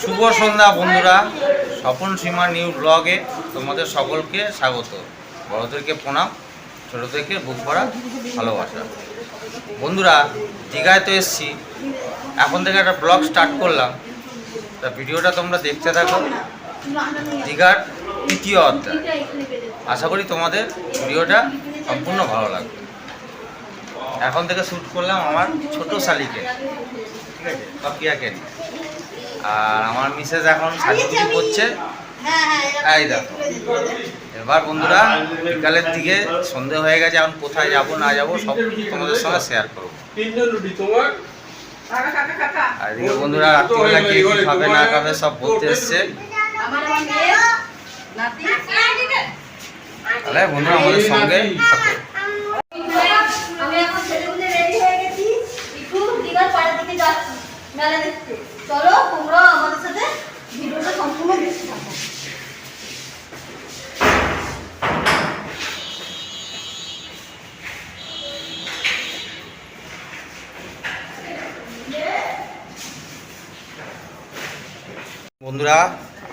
শুভ সন্ধ্যা, বন্ধুরা। স্বপন সীমা নিউ ব্লগে তোমাদের সকলকে স্বাগত। বড়দেরকে প্রণাম ছোটোদেরকে বুক ভরা ভালোবাসা। বন্ধুরা, দীঘায় তো এসছি। এখন থেকে একটা ব্লগ স্টার্ট করলাম। তা ভিডিওটা তোমরা দেখতে থাকো। দীঘার তৃতীয় অধ্যায়। আশা করি তোমাদের ভিডিওটা সম্পূর্ণ ভালো লাগবে। এখন থেকে শ্যুট করলাম আমার ছোট শালিকে। ঠিক আছে? তকিয়াকে নিয়ে। আর আমার মিসেস এখন সাজুগুজি করছে। এই দেখো। এবার বন্ধুরা বিকালের দিকে সন্ধে হয়ে গেছে এখন কোথায় যাব না যাব সব তোমাদের সঙ্গে শেয়ার করব। আর এদিকে বন্ধুরা রাত্রিবেলা কে কি খাবে না খাবে সব বলতে এসছে। তাহলে বন্ধুরা আমাদের সঙ্গে থাকো। চলো তোমরাও আমাদের সাথে ভিডিওটা সম্পূর্ণ দেখতে থাকো। বন্ধুরা,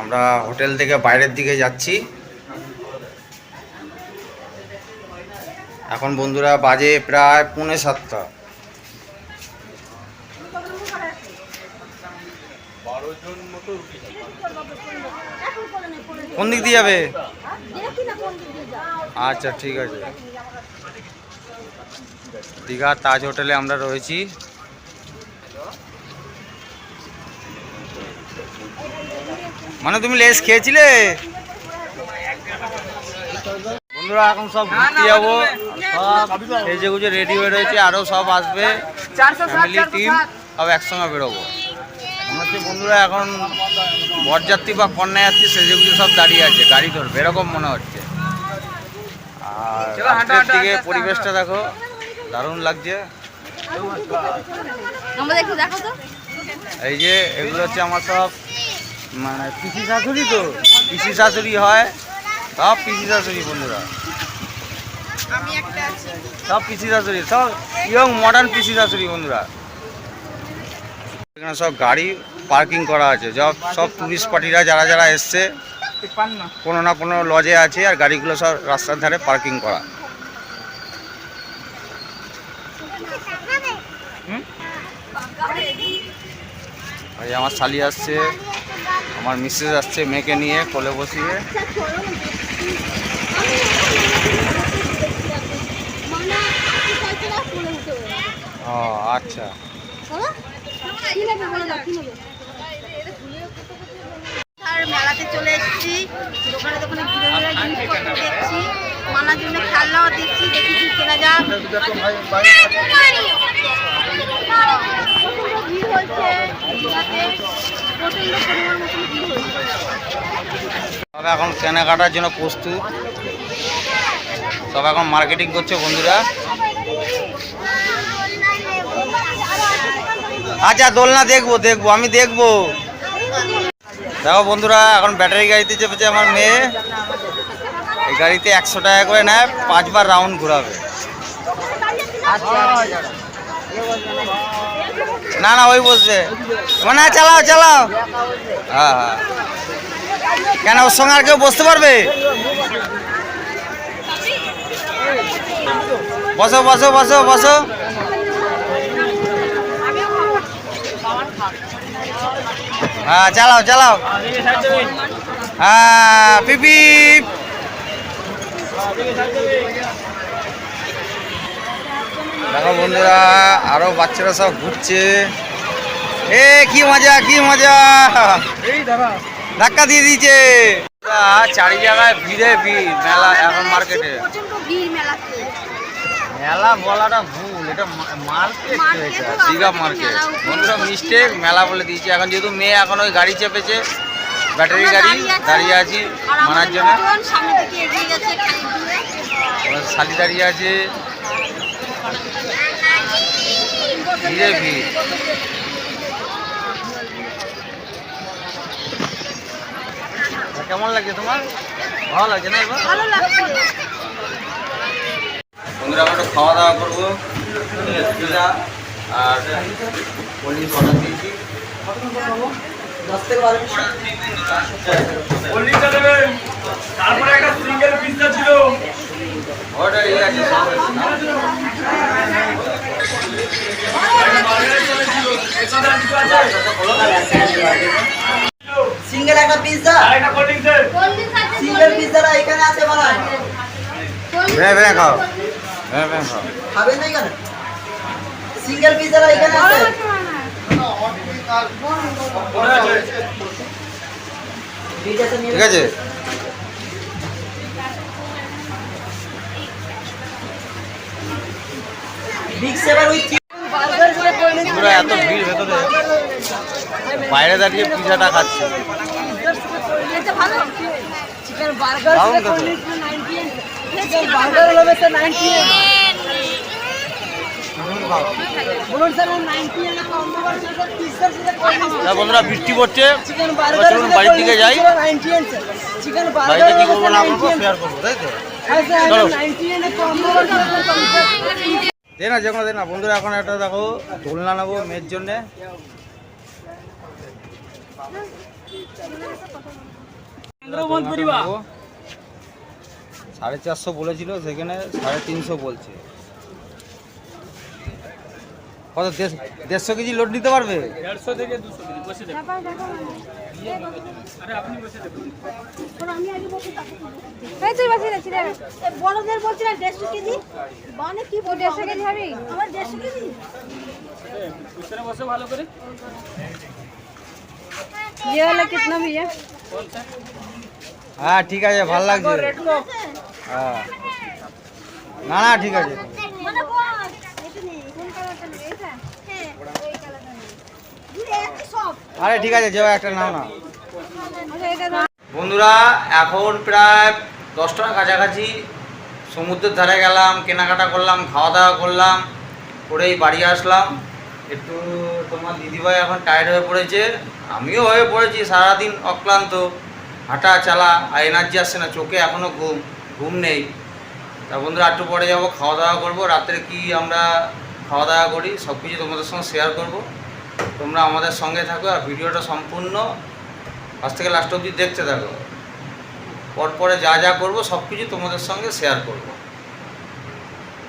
আমরা হোটেল থেকে বাইরের দিকে যাচ্ছি। এখন বন্ধুরা বাজে প্রায় পৌনে সাতটা বারো জন মতো রুটি কোন দিক দিয়ে যাবে? আচ্ছা ঠিক আছে। দীঘার তাজ হোটেলে আমরা রয়েছি। মানে তুমি লেস খেয়েছিলে? বন্ধুরা এখন সব ঘুরতে যাব। সব সেজে গুজে রেডি হয়ে রয়েছে আরও সব আসবে। ফ্যামিলি টিম সব একসঙ্গে বেরোবো। হচ্ছে বন্ধুরা এখন বরযাত্রী বা কন্যাযাত্রী সেজে গুজে সব দাঁড়িয়ে আছে গাড়ি ধরবে এরকম মনে হচ্ছে। আর দিকে পরিবেশটা দেখো দারুণ লাগছে। এই যে এগুলো হচ্ছে আমার সব মানে পিসি শাশুড়ি তো পিসি শাশুড়ি হয় সব পিসি শাশুড়ি বন্ধুরা। সব পিসি শাশুড়ি সব ইয়ং মডার্ন পিসি শাশুড়ি বন্ধুরা। এখানে সব গাড়ি পার্কিং করা আছে। সব সব টুরিস্ট পার্টিরা যারা যারা এসছে, কোনো না কোনো লজে আছে আর গাড়িগুলো সব রাস্তার ধারে পার্কিং করা। আমার শালি আসছে, আমার মিসেস আসছে মেয়েকে নিয়ে কোলে বসিয়ে। ও আচ্ছা। আর মেলাতে চলে দেখছি। মানার জন্য খেলনাও দেখি কি কেনা এখন কেনাকাটার জন্য প্রস্তুত। সব এখন মার্কেটিং করছে বন্ধুরা। আচ্ছা দোলনা দেখব দেখব, আমি দেখব। দেখো বন্ধুরা, এখন ব্যাটারি গাড়িতে চেপেছে আমার মেয়ে। এই গাড়িতে একশো টাকা করে নেয়, পাঁচবার রাউন্ড ঘোরাবে। না না, ওই বসবে মানে চালাও চালাও। হ্যাঁ হ্যাঁ। কেন, ওর সঙ্গে আর কেউ বসতে পারবে? বসো বসো বসো বসো। হ্যাঁ চালাও চালাও। হ্যাঁ পিপি দেখো বন্ধুরা আরও বাচ্চারা সব ঘুরছে। এ কি মজা কি মজা। ধাক্কা দিয়ে দিয়েছে। চারি জায়গায় ভিড়ে ভিড় মেলা এখন মার্কেটে প্রচণ্ড ভিড় মেলাতে। মেলা বলাটা ভুল এটা মার্কেট দীঘা মার্কেট বন্ধুরা মিস্টেক মেলা বলে দিয়েছি। এখন যেহেতু মেয়ে এখন ওই গাড়ি চেপেছে ব্যাটারি গাড়ি দাঁড়িয়ে আছি। মানার জন্য। শালি দাঁড়িয়ে আছে। ভিড়ে ভিড় কেমন লাগছে তোমার? ভালো লাগছে না এবার? ভালো লাগছে। বন্ধুরা আমরা একটু খাওয়া দাওয়া করব পিজা আর অর্ডার দিয়েছি। তারপরে একটা সিঙ্গেল পিসটা ছিল। সিঙ্গেল একটা পিৎজা আর একটা কোল্ড সিঙ্গেল পিৎজাটা এখানে আছে বলা খাও। খাবেন না এখানে? সিঙ্গেল পিৎজাটা এখানে আছে? ঠিক আছে। এত ভিড় ভেতরে বাইরে দাঁড়িয়ে পিজাটা খাচ্ছে। এটা ভালো বন্ধুরা বৃষ্টি পড়ছে। চলুন বাড়ির দিকে যাই। বাড়িতে কি করব না করব শেয়ার করব তাই তো? কম্বো দে না যে কোনো দে না। বন্ধুরা এখন একটা দেখো দোলনা নেব মেয়ের জন্যে। নেব। সাড়ে চারশো বলেছিল সেখানে সাড়ে তিনশো বলছে কত দেড়- দেড়শো কেজি লোড নিতে পারবে এই তুই বসে রে ছিড়ে বড়দের বলছি না দেড়শো কেজি মানে কি দেড়শো কেজি হবে আমার দেড়শো কেজি ये वाला कितना भैया হ্যাঁ ঠিক আছে ভালো লাগছে হ্যাঁ না না ঠিক আছে। মানে হ্যাঁ আরে ঠিক আছে যাও একটা নাও না আচ্ছা। বন্ধুরা এখন প্রায় দশটার কাছাকাছি। সমুদ্রের ধারে গেলাম কেনাকাটা করলাম খাওয়া দাওয়া করলাম করেই বাড়ি আসলাম। একটু তোমার দিদিভাই এখন টায়ার্ড হয়ে পড়েছে। আমিও হয়ে পড়েছি সারাদিন অক্লান্ত। হাঁটা চালা আর এনার্জি আসছে না চোখে এখনও ঘুম। ঘুম নেই। তা বন্ধুরা, একটু পরে যাব, খাওয়া দাওয়া করব। রাত্রে কি আমরা খাওয়া দাওয়া করি, সব কিছু তোমাদের সঙ্গে শেয়ার করব। তোমরা আমাদের সঙ্গে থাকো আর ভিডিওটা সম্পূর্ণ ফার্স্ট থেকে লাস্ট অবধি দেখতে থাকো। পরপরে যা যা করব, সব কিছু তোমাদের সঙ্গে শেয়ার করব।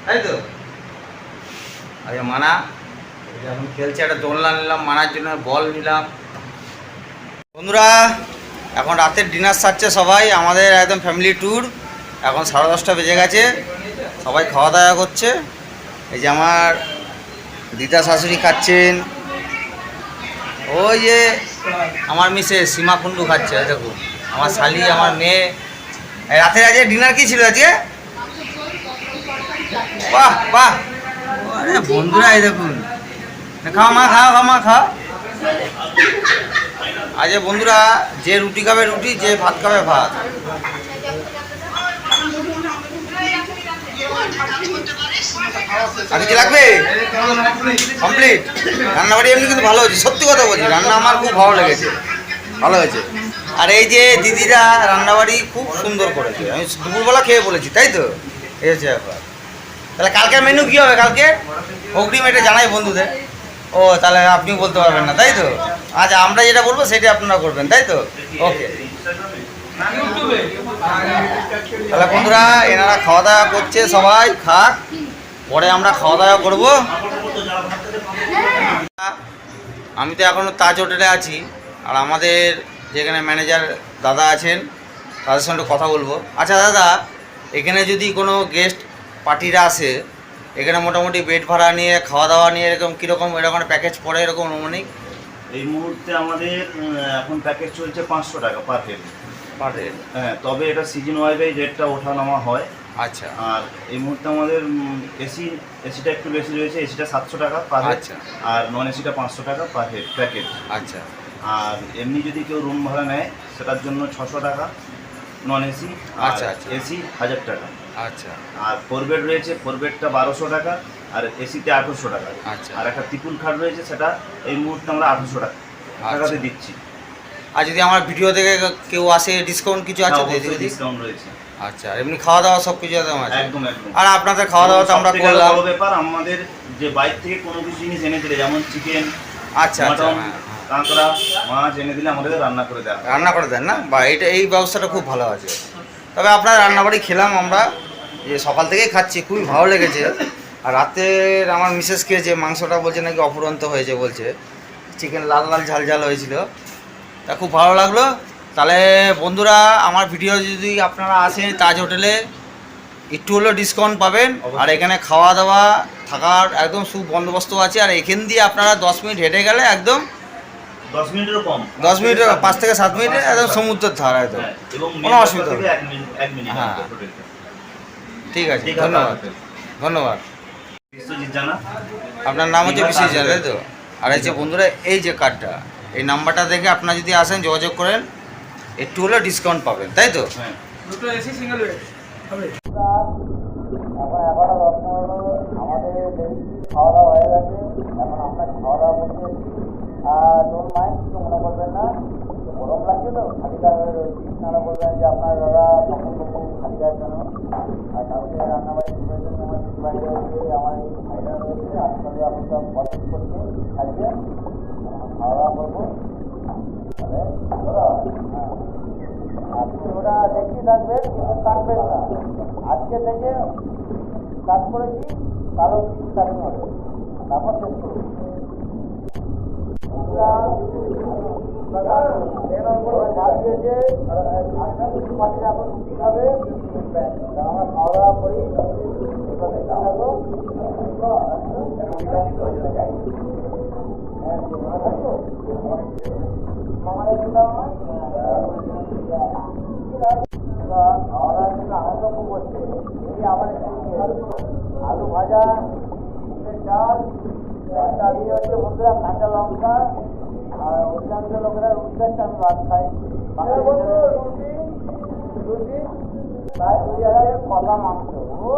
তাই তো? আরে মানা, এখন খেলছে, একটা দোলনা নিলাম, মানার জন্য বল নিলাম। বন্ধুরা, এখন রাতের ডিনার সারছে সবাই, আমাদের একদম ফ্যামিলি ট্যুর এখন সাড়ে দশটা বেজে গেছে। সবাই খাওয়া দাওয়া করছে। এই যে আমার দিদা শাশুড়ি খাচ্ছেন। ওই যে আমার মিসে সীমা কুণ্ডু খাচ্ছে দেখুন আমার শালি, আমার মেয়ে। রাতের আজকে ডিনার কি ছিল আজকে? বাহ বাহ। আরে বন্ধুরা, এই দেখুন। খাও মা, খাও খাও মা, খাও। আজ বন্ধুরা, যে রুটি খাবে রুটি, যে ভাত খাবে ভাত। আর কিছু লাগবে? কমপ্লিট রান্নাবাড়ি এমনি কিন্তু ভালো হয়েছে। সত্যি কথা বলছি, রান্না আমার খুব ভালো লেগেছে। ভালো হয়েছে। আর এই যে দিদিরা রান্নাবাড়ি খুব সুন্দর করেছে। আমি দুপুরবেলা খেয়ে বলেছি, তাই তো? এই হচ্ছে ব্যাপার। তাহলে কালকের মেনু কী হবে কালকে? অগ্রিম এটা জানাই বন্ধুদের। ও, তাহলে আপনি বলতে পারবেন না, তাই তো? আচ্ছা আমরা যেটা বলব সেটা আপনারা করবেন, তাই তো? ওকে তাহলে বন্ধুরা, এনারা খাওয়া দাওয়া করছে সবাই, খাক। পরে আমরা খাওয়া দাওয়া করব। আমি তো এখনও তাজ হোটেলে আছি। আর আমাদের যেখানে ম্যানেজার দাদা আছেন, তাদের সঙ্গে কথা বলব। আচ্ছা দাদা, এখানে যদি কোনো গেস্ট পার্টিরা আসে, এখানে মোটামুটি বেড ভাড়া নিয়ে খাওয়া দাওয়া নিয়ে এরকম কীরকম, এরকম প্যাকেজ পড়ে এরকম অনুমানিক? এই মুহূর্তে আমাদের এখন প্যাকেজ চলছে পাঁচশো টাকা পার হেড পার। হেড হ্যাঁ তবে এটা সিজন ওয়াইজ এই রেটটা ওঠানামা হয়। আচ্ছা। আর এই মুহূর্তে আমাদের এসি এসিটা একটু বেশি রয়েছে এসিটা সাতশো টাকা পার হেড আচ্ছা। আর নন এসিটা পাঁচশো টাকা পার হেড প্যাকেজ আচ্ছা। আর এমনি যদি কেউ রুম ভাড়া নেয় সেটার জন্য ছশো টাকা নন এসি আচ্ছা, আচ্ছা। এসি হাজার টাকা। আচ্ছা। আর ফোর বেড রয়েছে ফোর বেডটা বারোশো টাকা আর এসিতে আঠেরোশো টাকা। আচ্ছা। আর একটা ত্রিপুল খাট রয়েছে সেটা এই মুহূর্তে আমরা আঠেরোশো টাকা আচ্ছা। টাকাতে দিচ্ছি। আর যদি আমার ভিডিও থেকে কেউ আসে ডিসকাউন্ট কিছু আছে তো এদিকে ডিসকাউন্ট রয়েছে। আচ্ছা এমনি খাওয়া দাওয়া সব কিছু একদম আছে একদম একদম। আর আপনাদের খাওয়া দাওয়া তো আমরা করলাম। বড় ব্যাপার আমাদের যে বাইরে থেকে কোনো কিছু জিনিস এনে দিলে যেমন চিকেন আচ্ছা আচ্ছা হ্যাঁ, হ্যাঁ। কাঁকড়া মাছ এনে দিলে আমাদের রান্না করে হয়। রান্না করে দেন না? বা এটা এই ব্যবস্থাটা খুব ভালো আছে। তবে আপনার রান্নাবাড়ি খেলাম আমরা। যে সকাল থেকেই খাচ্ছি খুবই ভালো লেগেছে। আর রাতের আমার মিসেস খেয়েছে মাংসটা বলছে নাকি অফুরন্ত হয়েছে বলছে চিকেন লাল লাল ঝাল ঝাল হয়েছিল। তা খুব ভালো লাগল। তাহলে বন্ধুরা আমার ভিডিও যদি আপনারা আসেন তাজ হোটেলে একটু হলেও ডিসকাউন্ট পাবেন। আর এখানে খাওয়া দাওয়া থাকার একদম সুবন্দোবস্ত আছে। আর এখান দিয়ে আপনারা দশ মিনিট হেঁটে গেলে একদম দশ মিনিটেরও কম। দশ মিনিট পাঁচ থেকে সাত মিনিটে একদম সমুদ্রের ধার একদম। হ্যাঁ, কোনো অসুবিধা হবে হ্যাঁ। ঠিক আছে ধন্যবাদ। ধন্যবাদ। আপনার নাম হচ্ছে বিশেষ তাজ তাই তো? আর এই যে বন্ধুরা এই যে কার্ডটা এই নাম্বারটা দেখে আপনারা যদি আসেন যোগাযোগ করেন একটু হলেও ডিসকাউন্ট পাবেন তাই তো? হ্যাঁ। দুটো এসি সিঙ্গেল বেড হবে। এখন এগারো আমাদের খাওয়া দাওয়া হয়ে গেছে এখন আপনার খাওয়া দাওয়া করতে আর ডোন্ট মাইন্ড কিছু মনে করবেন না গরম লাগছে তো খালি বলবেন যে আপনার দাদা কখন কখন খালি গায়ে কেন আর কালকে রান্নাবাড়ি আমার বাইরে রয়েছে আমার এই ভাইরা রয়েছে আজকাল আপনি সব পছন্দ করছে আজকে এখন খাওয়া দাওয়া করব তাহলে হ্যাঁ আপনি ওরা দেখি থাকবেন কিন্তু কাটবেন না আজকে থেকে কাজ করেছি কারও তিন তারিখ হবে তারপর শেষ করব আমরা খাওয়া দাওয়া করি আলু ভাজা ডাল দিয়ে হচ্ছে বন্ধুরা কাঁচা লঙ্কা আর অধিকাংশ লোকেরা রুটি খাচ্ছে আমি ভাত খাই রুটি প্রায় দুই হাজারের কষা মাংস ও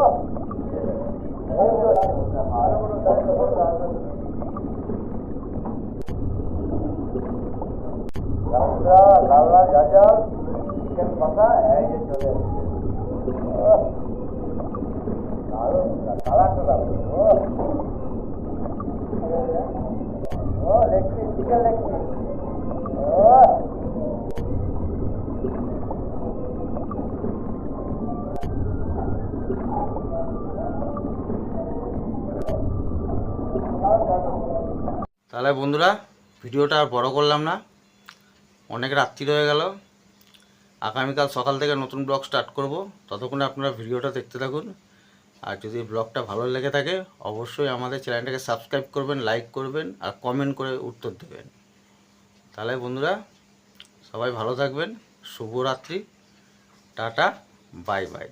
লাল লাল ঝাল ঝাল চিকেন কষা এই যে চলে ও পিস, চিকেন পিস। ও তাহলে বন্ধুরা, ভিডিওটা আর বড় করলাম না। অনেক রাত্রি হয়ে গেল। আগামীকাল সকাল থেকে নতুন ব্লগ স্টার্ট করব। ততক্ষণে আপনারা ভিডিওটা দেখতে থাকুন। আর যদি ব্লগটা ভালো লেগে থাকে, অবশ্যই আমাদের চ্যানেলটাকে সাবস্ক্রাইব করবেন লাইক করবেন, আর কমেন্ট করে উত্তর দেবেন। তাহলে বন্ধুরা, সবাই ভালো থাকবেন। শুভরাত্রি। Tata bye bye